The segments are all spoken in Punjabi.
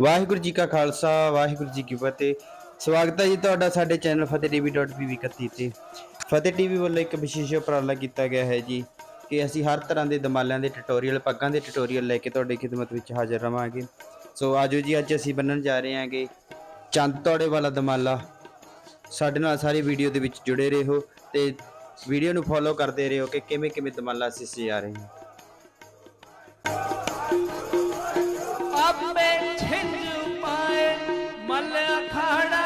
ਵਾਹਿਗੁਰੂ ਜੀ ਕਾ ਖਾਲਸਾ, ਵਾਹਿਗੁਰੂ ਜੀ ਕੀ ਫਤਿਹ। ਸਵਾਗਤ ਹੈ ਜੀ ਤੁਹਾਡਾ ਸਾਡੇ ਚੈਨਲ ਫਤਿਹਟੀਵੀ.pv31 ਤੇ। ਫਤਿਹ ਟੀਵੀ ਵੱਲੋਂ ਇੱਕ ਵਿਸ਼ੇਸ਼ ਉਪਰਾਲਾ ਕੀਤਾ ਗਿਆ ਹੈ ਜੀ, ਕਿ ਅਸੀਂ ਹਰ ਤਰ੍ਹਾਂ ਦੇ ਦਮਾਲਿਆਂ ਦੇ ਟਿਊਟੋਰੀਅਲ ਪੱਗਾਂ ਦੇ ਟਿਊਟੋਰੀਅਲ ਲੈ ਕੇ ਤੁਹਾਡੀ ਖਿਦਮਤ ਵਿੱਚ ਹਾਜ਼ਰ ਰਵਾਂਗੇ। ਸੋ ਆਜੋ ਜੀ, ਅੱਜ ਅਸੀਂ ਬੰਨਣ ਜਾ ਰਹੇ ਹਾਂਗੇ ਚੰਦ ਤੋੜੇ ਵਾਲਾ ਦਮਾਲਾ। ਸਾਡੇ ਨਾਲ ਸਾਰੀ ਵੀਡੀਓ ਦੇ ਵਿੱਚ ਜੁੜੇ ਰਹੋ ਤੇ ਵੀਡੀਓ ਨੂੰ ਫੋਲੋ ਕਰਦੇ ਰਹੋ ਕਿ ਕਿਵੇਂ ਕਿਵੇਂ ਦਮਾਲਾ ਅਸੀਂ ਸਜਾ ਰਹੇ ਹਾਂ ਆਪੇ ਛਿੰਝ खड़ा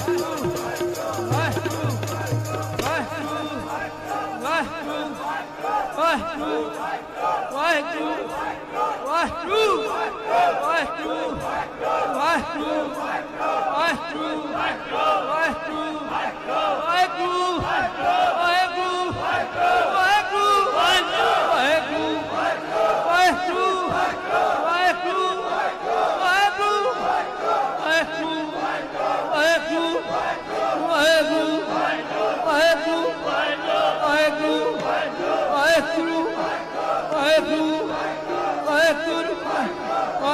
Through!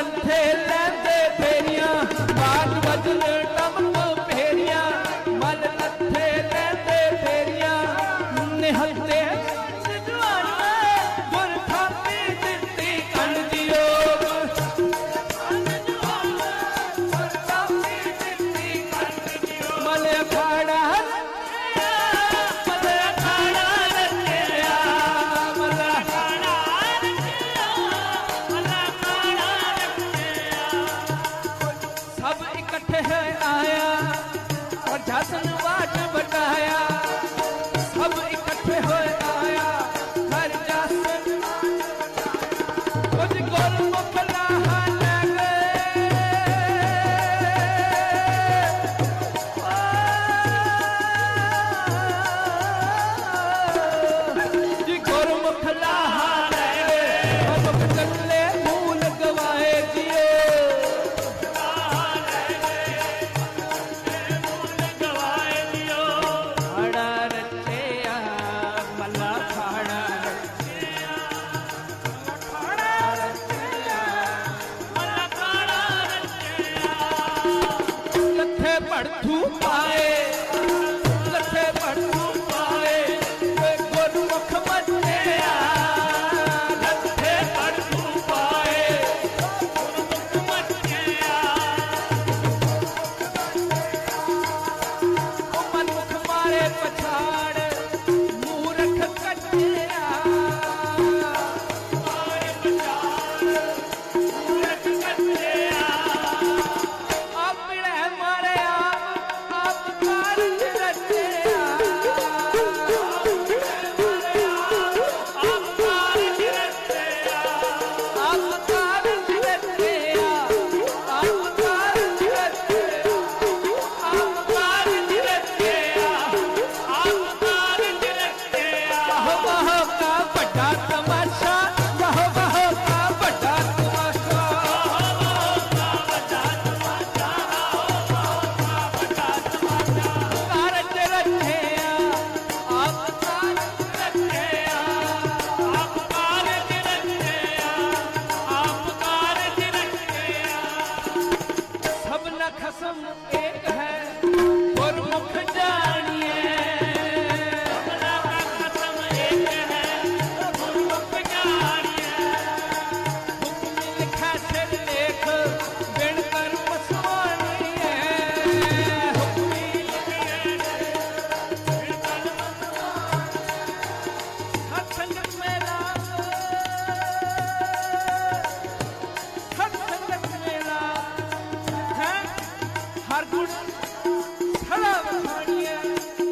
कंधे लेंदे Bye.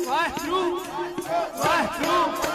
વાહરુ વાહરુ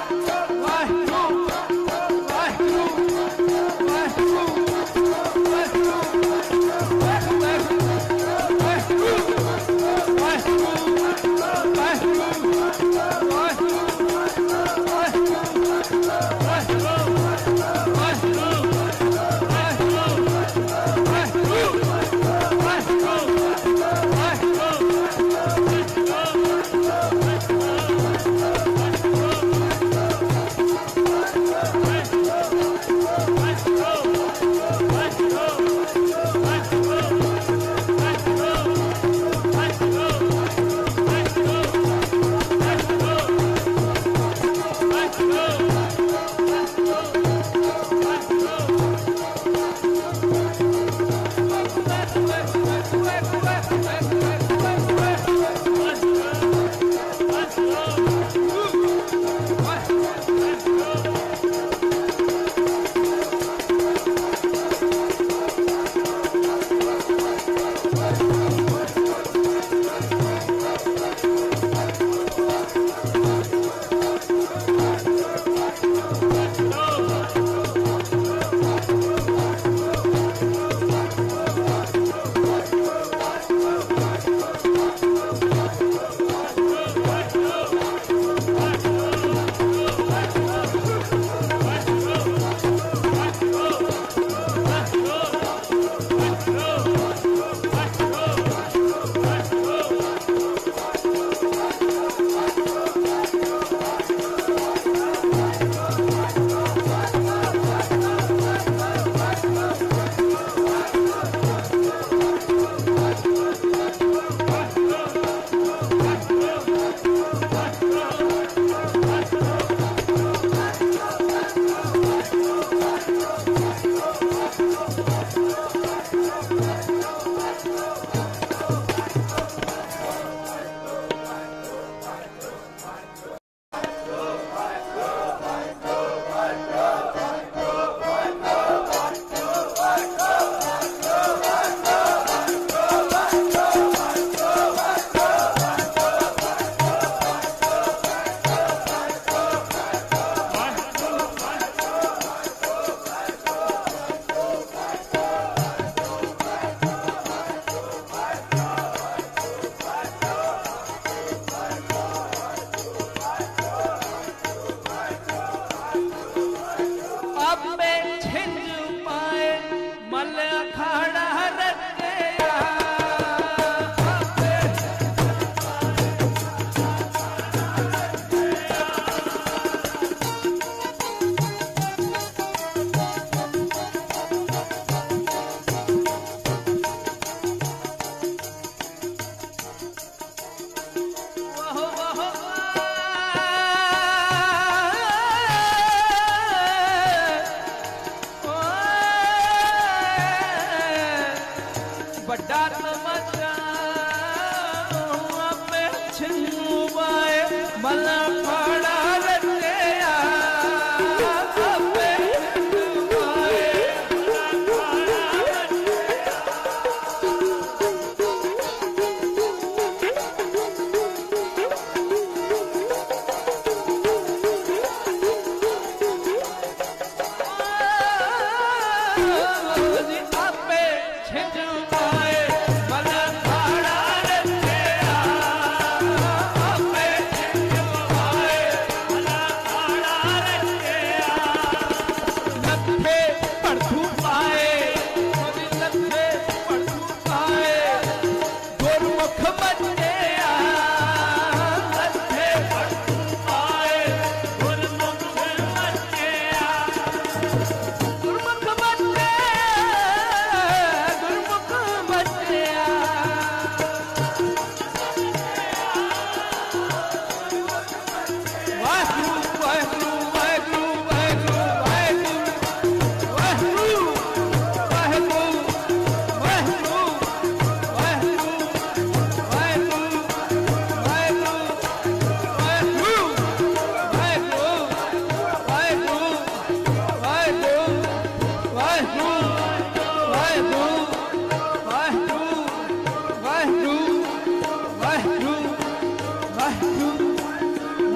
밤에 챈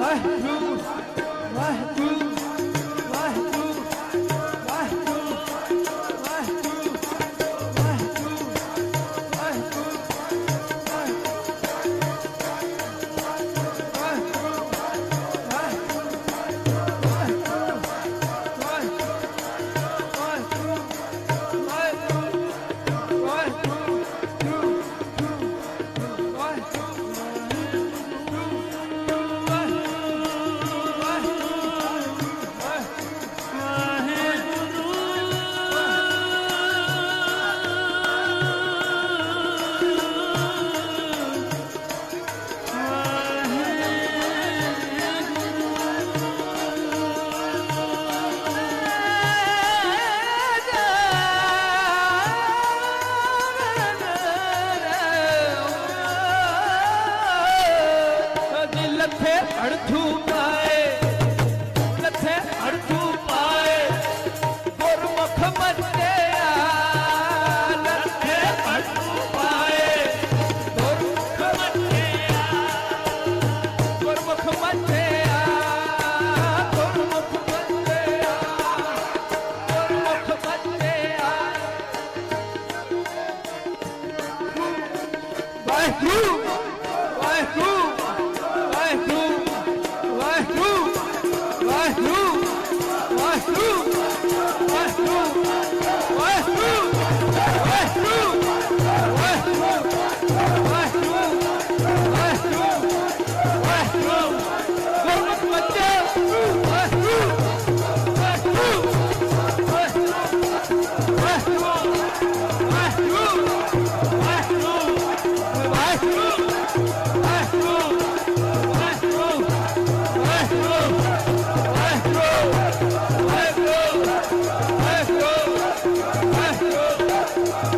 来。Vai, Cruz! Vai, Thank you.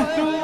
હોય